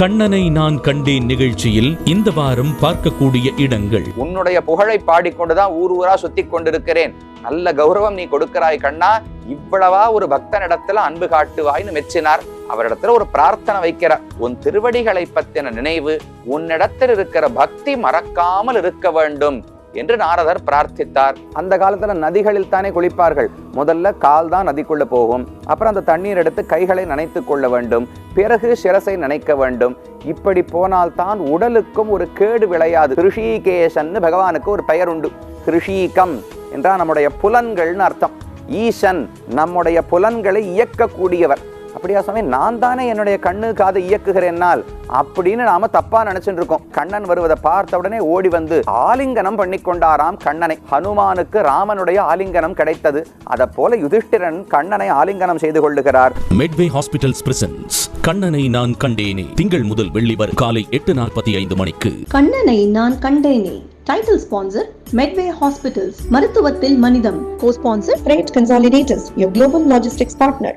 கண்ணனை நான் கண்டேன் நிகழ்ச்சியில் இந்த வாரம் பார்க்கக்கூடிய இடங்கள். உன்னுடைய புகழை பாடிக்கொண்டுதான் ஊர் ஊரா சுத்தி கொண்டிருக்கிறேன். நல்ல கௌரவம் நீ கொடுக்கிறாய் கண்ணா. இவ்வளவா ஒரு பக்தனிடத்துல அன்பு காட்டுவாய்னு மெச்சினார். அவரிடத்துல ஒரு பிரார்த்தனை வைக்கிறார் உன் திருவடிகளை பத்தின நினைவு உன்னிடத்தில் இருக்கிற பக்தி மறக்காமல் இருக்க வேண்டும். என்று நாரதர் பிரார்த்தித்தார். அந்த காலத்துல நதிகளில் தானே குளிப்பார்கள். முதல்ல கால் தான் நதிக்குள்ள போகும். அப்புறம் அந்த தண்ணீர் எடுத்து கைகளை நனைத்து கொள்ள வேண்டும். பிறகு சிரசை நனைக்க வேண்டும். இப்படி போனால்தான் உடலுக்கும் ஒரு கேடு விளையாது. ரிஷிகேசன்னு பகவானுக்கு ஒரு பெயர் உண்டு. ரிஷிகம் என்றால் நம்முடைய புலன்கள்னு அர்த்தம். ஈசன் நம்முடைய புலன்களை இயக்கக்கூடியவர். அப்படியா சுவாமி? நான் தானே என்னுடைய கண்ணு காது இயக்குகிறேன்னால் அப்படின்னு நாம தப்பா நினைச்சுட்டு இருக்கோம் கண்ணன் வருவதை பார்த்த உடனே ஓடி வந்து ஆலிங்கனம் பண்ணி கொண்டாராம் கண்ணனை. ஹனுமானுக்கு ராமனுடைய ஆலிங்கனம் கிடைத்தது. அதை போல யுதிஷ்டிரன் கண்ணனை ஆலிங்கனம் செய்து கொள்ளுகிறார். மெட்வே ஹாஸ்பிட்டல்ஸ் பிரசன்ஸ் கண்ணனை நான் கண்டேனே. திங்கள் முதல் வெள்ளி வரை காலை எட்டு நாற்பத்தி ஐந்து மணிக்கு. கண்ணனை நான் கண்டேனே. டைட்டில் ஸ்பான்சர் மெட்வே ஹாஸ்பிட்டல்ஸ் மருத்துவத்தில் மனிதம். Co-sponsor Freight Consolidators, your global logistics partner.